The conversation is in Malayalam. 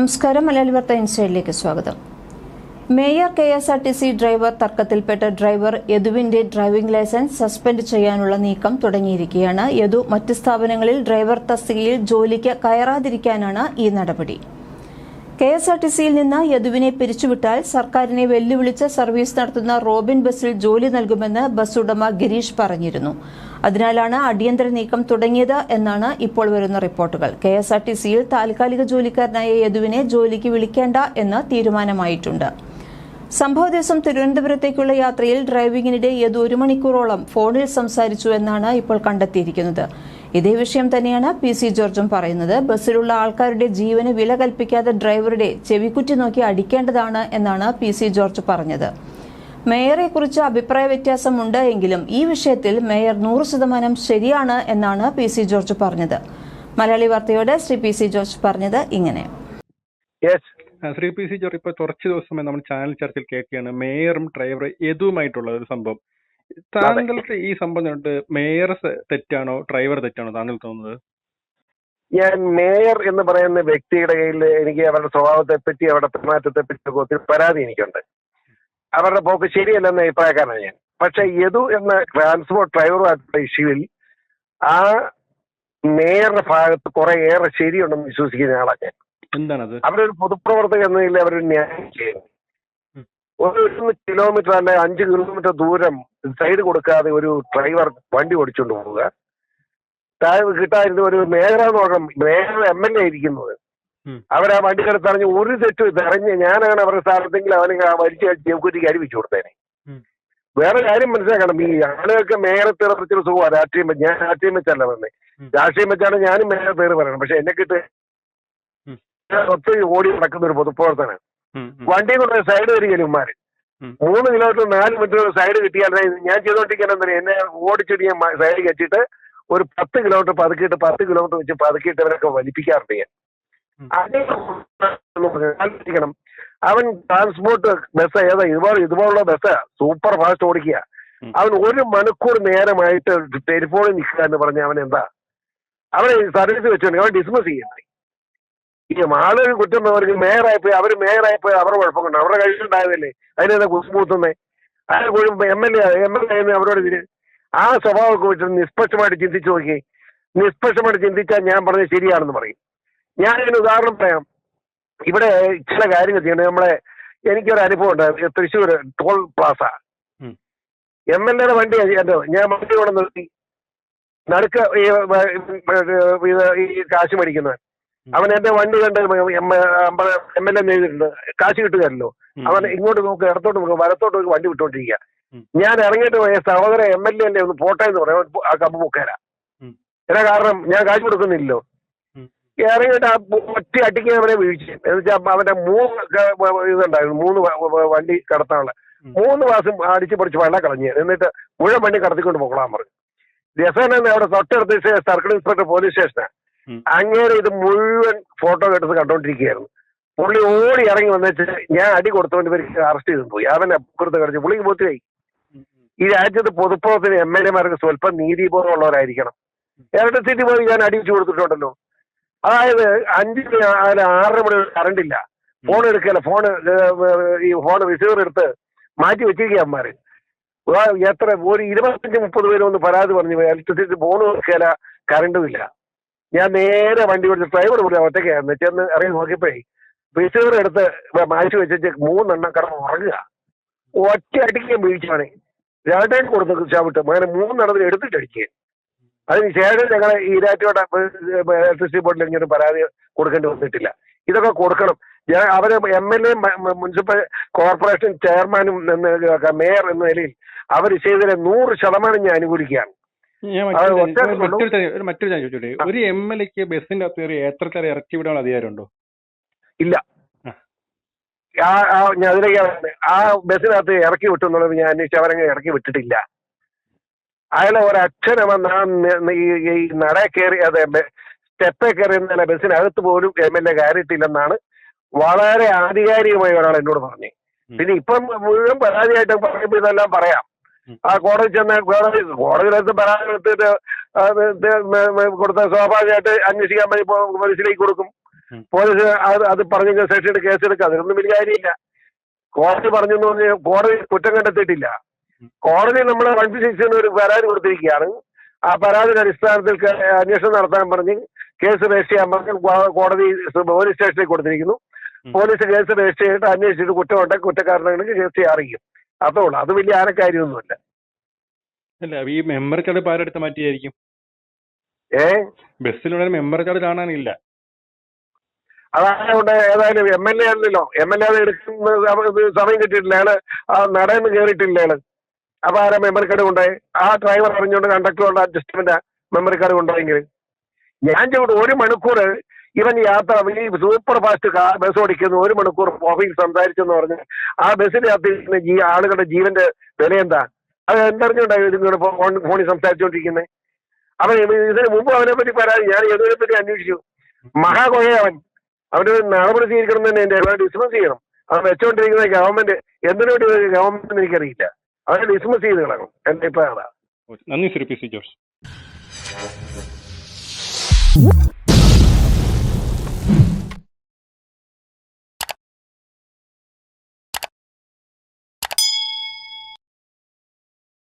നമസ്കാരം. മലയാളി വാർത്ത ഇൻസൈഡിലേക്ക് സ്വാഗതം. Mayor K S R T C driver തർക്കത്തിൽപ്പെട്ട driver യദുവിന്റെ ഡ്രൈവിംഗ് ലൈസൻസ് സസ്പെൻഡ് ചെയ്യാനുള്ള നീക്കം തുടങ്ങിയിരിക്കുകയാണ്. യദു മറ്റ് സ്ഥാപനങ്ങളിൽ ഡ്രൈവർ തസ്തികയിൽ ജോലിക്ക് കയറാതിരിക്കാനാണ് ഈ നടപടി. കെ എസ് ആർ ടി സിയിൽ നിന്ന് യദുവിനെ പിരിച്ചുവിട്ടാൽ സർക്കാരിനെ വെല്ലുവിളിച്ച് സർവീസ് നടത്തുന്ന റോബിൻ ബസ്സിൽ ജോലി നൽകുമെന്ന് ബസ് ഉടമ ഗിരീഷ് പറഞ്ഞിരുന്നു. അതിനാലാണ് അടിയന്തര നീക്കം തുടങ്ങിയത് എന്നാണ് ഇപ്പോൾ വരുന്ന റിപ്പോർട്ടുകൾ. കെ എസ് ആർ ടി സിയിൽ താൽക്കാലിക ജോലിക്കാരനായ യദുവിനെ ജോലിക്ക് വിളിക്കേണ്ട എന്ന് തീരുമാനമായിട്ടുണ്ട്. സംഭവ ദിവസം തിരുവനന്തപുരത്തേക്കുള്ള യാത്രയിൽ ഡ്രൈവിംഗിനിടെ യദു ഒരു മണിക്കൂറോളം ഫോണിൽ സംസാരിച്ചു എന്നാണ് ഇപ്പോൾ കണ്ടെത്തിയിരിക്കുന്നത്. ഇതേ വിഷയം തന്നെയാണ് പി സി ജോർജും പറയുന്നത്. ബസ്സിലുള്ള ആൾക്കാരുടെ ജീവന് വില കൽപ്പിക്കാതെ ഡ്രൈവറുടെ ചെവിക്കുറ്റി നോക്കി അടിക്കേണ്ടതാണ് എന്നാണ് പി സി ജോർജ് പറഞ്ഞത്. മേയറെക്കുറിച്ച് അഭിപ്രായ വ്യത്യാസമുണ്ട് എങ്കിലും ഈ വിഷയത്തിൽ മേയർ നൂറ് ശതമാനം ശരിയാണ് എന്നാണ് പി സി ജോർജ് പറഞ്ഞത്. മലയാളി വാർത്തയോടെ ശ്രീ പി സി ജോർജ് പറഞ്ഞത് ഇങ്ങനെ. Yes Shri P C George ഇപ്പൊ കുറച്ച് ദിവസമായി നമ്മൾ ചാനൽ ചർച്ചയിൽ കേൾക്കുകയാണ്. മേയറും ഡ്രൈവറും എതുമായിട്ടുള്ള ഒരു സംഭവം. താങ്കൾക്ക് ഈ സംഭവം കണ്ടിട്ട് മേയർ തെറ്റാണോ ഡ്രൈവർ തെറ്റാണോ താങ്കൾ തോന്നുന്നത്? ഞാൻ മേയർ എന്ന് പറയുന്ന വ്യക്തിയുടെ കയ്യിൽ എനിക്ക് അവരുടെ സ്വഭാവത്തെ പറ്റി അവരുടെ പെരുമാറ്റത്തെ പറ്റി ഒക്കെ ഒത്തിരി പരാതി എനിക്കുണ്ട്. അവരുടെ പോക്ക് ശരിയല്ലെന്ന അഭിപ്രായക്കാരനാണ് ഞാൻ. പക്ഷെ യദു എന്ന ട്രാൻസ്പോർട്ട് ഡ്രൈവറുമായിട്ടുള്ള ഇഷ്യൂവിൽ ആ മേയറുടെ ഭാഗത്ത് കുറെ ഏറെ ശരിയുണ്ടെന്ന് വിശ്വസിക്കുന്ന ആളാണ് ഞാൻ. എന്താണത്? അവരൊരു പൊതുപ്രവർത്തകൻ എന്ന നിലയിൽ അവരൊരു ന്യായം ചെയ്യുന്നു. ഒരു കിലോമീറ്റർ അല്ലെ അഞ്ച് കിലോമീറ്റർ ദൂരം സൈഡ് കൊടുക്കാതെ ഒരു ഡ്രൈവർ വണ്ടി ഓടിച്ചുകൊണ്ട് പോവുക. കിട്ടാതിരുന്ന ഒരു മേഖല നോക്കണം മേഖല എം എൽ എ ഇരിക്കുന്നത്. അവരാ വണ്ടി കിടത്തറിഞ്ഞ് ഒരു തെറ്റ് തെറിഞ്ഞ് ഞാനാണ് അവരുടെ സ്ഥാനത്തെങ്കിൽ അവനെ വലിച്ചു ചെവിക്കുറ്റിക്ക് അരിവിച്ചു കൊടുത്തേനെ. വേറെ കാര്യം മനസ്സിലാക്കണം. ഈ ആളുകൾക്ക് മേയറെ തീർച്ച സുഖമാണ് രാഷ്ട്രീയം ഞാൻ രാഷ്ട്രീയം വെച്ചല്ല വന്നേ ഉം. രാഷ്ട്രീയം വെച്ചാണ് ഞാനും മേയറെ പേര് പറയണം പക്ഷെ എന്നെ കിട്ട്. ഒത്തിരി ഓടി നടക്കുന്ന ഒരു പൊതുപ്രവർത്തനം വണ്ടി കൊണ്ട് സൈഡ് വരികയില്ല ഉമ്മാര്. മൂന്ന് കിലോമീറ്റർ നാല് മീറ്റർ സൈഡ് കിട്ടിയാൽ ഞാൻ ചെയ്തോണ്ടിരിക്കാൻ എന്താ എന്നെ ഓടിച്ചിട്ട് ഞാൻ സൈഡ് കെട്ടിട്ട് ഒരു പത്ത് കിലോമീറ്റർ പതുക്കിയിട്ട് പത്ത് കിലോമീറ്റർ വെച്ച് പതുക്കിയിട്ട് അവരൊക്കെ വലിപ്പിക്കാറുണ്ട് ഞാൻ. അതേ ആലോചിക്കണം അവൻ ട്രാൻസ്പോർട്ട് ബസ് ഏതാ ഇതുപോലെ ഇതുപോലുള്ള ബസ് സൂപ്പർ ഫാസ്റ്റ് ഓടിക്കുക. അവൻ ഒരു മണിക്കൂർ നേരമായിട്ട് ടെലിഫോണിൽ നിൽക്കുക എന്ന് പറഞ്ഞ അവൻ എന്താ? അവനെ സർവീസ് വെച്ചോണ്ട് അവൻ ഡിസ്മിസ് ചെയ്യുന്നത് ഈ ആളുകൾ കുറ്റം അവർക്ക് മേയറായിപ്പോയി അവർ മേയറായിപ്പോയി അവരുടെ കുഴപ്പം കൊണ്ട് അവരുടെ കഴിവുണ്ടായതല്ലേ അതിനെന്താ കുസ്മൂത്തുന്നേ അയാൾ M L A M L A അവരോട് ഇതിന് ആ സ്വഭാവമൊക്കെ വെച്ച് നിഷ്പക്ഷമായിട്ട് ചിന്തിച്ചു നോക്കി. നിഷ്പക്ഷമായിട്ട് ചിന്തിച്ചാൽ ഞാൻ പറഞ്ഞത് ശരിയാണെന്ന് പറയും. ഞാൻ ഇതിന് ഉദാഹരണം പറയാം. ഇവിടെ ചില കാര്യങ്ങൾ ചെയ്യണം നമ്മളെ എനിക്കൊരു അനുഭവം ഉണ്ട്. Thrissur toll plaza. M L എയുടെ വണ്ടി എന്തോ ഞാൻ വണ്ടി കൊണ്ട് നിർത്തി. നടുക്ക ഈ കാശ് മേടിക്കുന്നത് അവൻ എന്റെ വണ്ടി കണ്ട് എം എൽ എ എഴുതിയിട്ടുണ്ട്. കാശ് കിട്ടുകയല്ലോ. അവൻ ഇങ്ങോട്ട് നോക്ക് ഇടത്തോട്ട് നോക്ക് വലത്തോട്ട് നോക്ക് വണ്ടി വിട്ടോണ്ടിരിക്കുക ഞാൻ ഇറങ്ങിയിട്ട് പോയ സഹോദരൻ എം എൽ എ അല്ലേ ഒന്ന് പോട്ടെ എന്ന് പറയാം ആ കമ്പ് പൊക്കേരാ എന്നാ കാരണം ഞാൻ കാശ് കൊടുക്കുന്നില്ലല്ലോ. ഇറങ്ങിയിട്ട് ആ ഒറ്റ അടിക്കാൻ അവനെ വീഴ്ച എന്ന് വെച്ചാൽ അവന്റെ മൂന്ന് ഇതുണ്ടായിരുന്നു. മൂന്ന് വണ്ടി കടത്താനുള്ള. മൂന്ന് മാസം അടിച്ചു പൊടിച്ച് വെള്ളം കളഞ്ഞ്. എന്നിട്ട് മുഴുവൻ വണ്ടി കടത്തിക്കൊണ്ട് പോകണം പറഞ്ഞു. രസന അവിടെ തൊട്ടടുത്ത് സ്റ്റേ- സർക്കിൾ ഇൻസ്പെക്ടർ പോലീസ് സ്റ്റേഷനാണ് അങ്ങനെ ഇത് മുഴുവൻ ഫോട്ടോ എടുത്ത് കണ്ടോണ്ടിരിക്കുകയായിരുന്നു. പുള്ളി ഓടി ഇറങ്ങി വന്നിട്ട് ഞാൻ അടി കൊടുത്തോണ്ട് ഇവർക്ക് അറസ്റ്റ് ചെയ്തു പോയി. അവനെ അപ്പുറത്ത് കളിച്ചു പുള്ളിക്ക് ഉം. ഈ രാജ്യത്ത് പൊതുപ്രവർത്തന എം എൽ എമാർക്ക് സ്വല്പം നീതിബോധമുള്ളവരായിരിക്കണം ഇലക്ട്രിസിറ്റി പോയി ഞാൻ അടിച്ചു കൊടുത്തിട്ടുണ്ടല്ലോ. അതായത് അഞ്ച് അല്ല ആറര മണി കറണ്ട് ഇല്ല. ഫോൺ എടുക്കല ഫോൺ ഈ ഫോൺ റിസീവർ എടുത്ത് മാറ്റി വെച്ചിരിക്കുക അമ്മമാര് എത്ര ഒരു ഇരുപത്തഞ്ച് മുപ്പത് പേര് ഒന്ന് പരാതി പറഞ്ഞു ഇലക്ട്രിസിറ്റി ഫോൺ എടുക്കല കറണ്ടും ഇല്ല. ഞാൻ നേരെ വണ്ടി പിടിച്ച് ഡ്രൈവർ കൂടി ഒറ്റയ്ക്കായിരുന്നു ചെന്ന് ഇറങ്ങി നോക്കിയപ്പോഴേ റിസീവർ എടുത്ത് മാറ്റി വെച്ചിട്ട് മൂന്നെണ്ണം കടന്ന് ഉറങ്ങുക. ഒറ്റ അടിക്കാൻ വീഴ്ചയാണ് രണ്ടേ കൊടുത്ത് ചവിട്ട് അങ്ങനെ മൂന്നെണ്ണത്തിന് എടുത്തിട്ട് അടിക്കുക അതിന് ശേഷം ഞങ്ങളെ ഈരാറ്റോടെ ഇലക്ട്രിസിറ്റി ബോർഡിൽ ഇങ്ങനെ പരാതി കൊടുക്കേണ്ടി വന്നിട്ടില്ല. ഇതൊക്കെ കൊടുക്കണം. ഞാൻ അവരെ M L A municipal corporation ചെയർമാനും എന്ന് മേയർ എന്ന നിലയിൽ അവർ ചെയ്തതിനെ നൂറ് ശതമാനം ഞാൻ അനുകൂലിക്കുകയാണ്. മറ്റൊരു മറ്റൊരു ഒരു ചോദിച്ചോട്ടെ. എം എൽ എക്ക് ബസ്സിന്റെ അകത്ത് കയറി ഏത്രക്കാരെ ഇറക്കി വിടാനുള്ള അധികാരമുണ്ടോ? ഇല്ല. അതിലേക്ക്. ആ ബസ്സിനകത്ത് ഇറക്കി വിട്ടു എന്നുള്ളത് ഞാൻ അന്വേഷിച്ച് അവരങ്ങ് ഇറക്കി വിട്ടിട്ടില്ല. അയാളെ ഒരക്ഷരം ഈ നട കയറി അതെ സ്റ്റെപ്പേ കയറി എന്നല്ല ബസ്സിനകത്ത് പോലും എം എൽ എ കയറിയിട്ടില്ലെന്നാണ് വളരെ ആധികാരികമായി ഒരാൾ എന്നോട് പറഞ്ഞു. പിന്നെ ഇപ്പം മുഴുവൻ പരാതിയായിട്ട് പറയുമ്പോൾ ഇതെല്ലാം പറയാം. ആ കോടതി ചെന്ന കോടതി കോടതിയിലെടുത്ത് പരാതി എടുത്തിട്ട് കൊടുത്ത സ്വാഭാവികമായിട്ട് അന്വേഷിക്കാൻ വേണ്ടി പോലീസിലേക്ക് കൊടുക്കും. പോലീസ് അത് അത് പറഞ്ഞു സെക്ഷൻ കേസ് കേസെടുക്കുക അതിനൊന്നും വലിയ കാര്യമില്ല. കോടതി പറഞ്ഞെന്ന് പറഞ്ഞ് കോടതി കുറ്റം കണ്ടെത്തിയിട്ടില്ല. കോടതി നമ്മൾ വൺ സിക്സിന് ഒരു പരാതി കൊടുത്തിരിക്കുകയാണ്. ആ പരാതിയുടെ അടിസ്ഥാനത്തിൽ അന്വേഷണം നടത്താൻ പറഞ്ഞ് കേസ് രജിസ്റ്റർ ചെയ്യാൻ പറഞ്ഞ് കോടതി പോലീസ് സ്റ്റേഷനിൽ കൊടുത്തിരിക്കുന്നു. പോലീസ് കേസ് രജിസ്റ്റർ ചെയ്തിട്ട് അന്വേഷിച്ചിട്ട് കുറ്റമുണ്ടെങ്കിൽ കുറ്റക്കാരനെങ്കിൽ കേസ് അറിയിക്കും അതേ ഉള്ളൂ. അത് വലിയ ആനക്കാര്യമൊന്നുമില്ല അല്ല ഈ മെമ്പർ കാർഡ് പാരെടുത്ത് മാറ്റിയായിരിക്കും? ഏ? ബസ്സിലുള്ള മെമ്പർ കാർഡ് കാണാനില്ല. അതായത് ഏതായാലും എം എൽ എ അല്ലല്ലോ. എം എൽ എ എടുക്കുന്ന സമയം കിട്ടിയിട്ടില്ല. അയാൾ നടന്ന് കയറിയിട്ടില്ല അയാൾ. അപ്പൊ ആരാ മെമ്മറി കാർഡ് കൊണ്ടുപോയി. ആ ഡ്രൈവർ അറിഞ്ഞുകൊണ്ട് കണ്ടക്ടറുള്ള അഡ്ജസ്റ്റ്മെന്റ് മെമ്മറി കാർഡ് കൊണ്ടുപോയെങ്കിൽ ഞാൻ ചോദിച്ചു ഒരു മണിക്കൂർ ഇവൻ യാത്ര ഈ സൂപ്പർ ഫാസ്റ്റ് ബസ് ഓടിക്കുന്നു. ഒരു മണിക്കൂർ ഓഫീസ് സംസാരിച്ചെന്ന് പറഞ്ഞ് ആ ബസ്സിനകത്ത് ഈ ആളുകളുടെ ജീവന്റെ വില എന്താ? അത് എന്തറിഞ്ഞുണ്ടായിരുന്നു ഫോണിൽ സംസാരിച്ചുകൊണ്ടിരിക്കുന്നത് അവൻ ഇതിന് മുമ്പ് അവനെ പറ്റി പരാതി ഞാൻ ഏതിനെ പറ്റി അന്വേഷിച്ചു. മഹാകൊയ അവൻ. അവന് നടപടി സ്വീകരിക്കണം തന്നെ എന്റെ ഡിസ്മിസ് ചെയ്യണം. അവൻ വെച്ചോണ്ടിരിക്കുന്ന ഗവൺമെന്റ് എന്തിനു വേണ്ടി ഗവൺമെന്റ് എനിക്കറിയില്ല. അവനെ ഡിസ്മിസ് ചെയ്ത് കളയണം എന്റെ അഭിപ്രായം അതാ. നന്ദി ശ്രീ പി സി ജോർജ്.